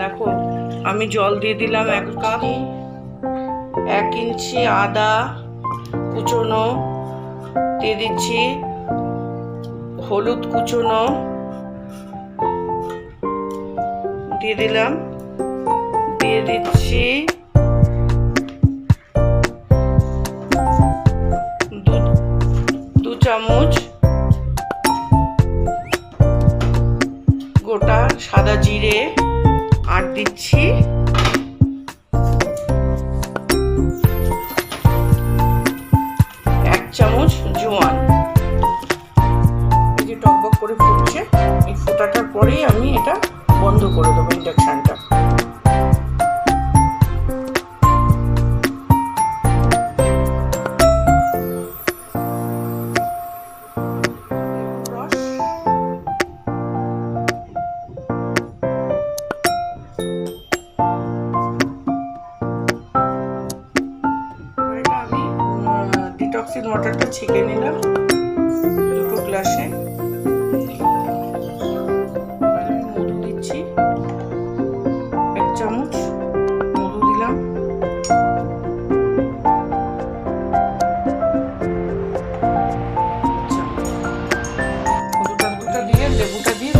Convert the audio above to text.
দেখো, আমি জল দিয়ে দিলাম এক কাপ, এক ইঞ্চি আদা কুচোনো, দিয়ে দিচ্ছি হলুদ কুচোনো, দিয়ে দিলাম, দিয়ে দিচ্ছি দু দু চামচ গোটা সাদা জিরে দিচ্ছি এক চামচ জোয়ান। এই যে টকবক করে ফুটছে, এই ফোটাটার পরেই আমি এটা বন্ধ করে দেবো ইন্ডাকশানটা মিক্সির মটরটা ছেঁকে নিলাম দুটো গ্লাসে এক চামচ দিলাম। আচ্ছা। দিয়ে লেবুটা দিয়ে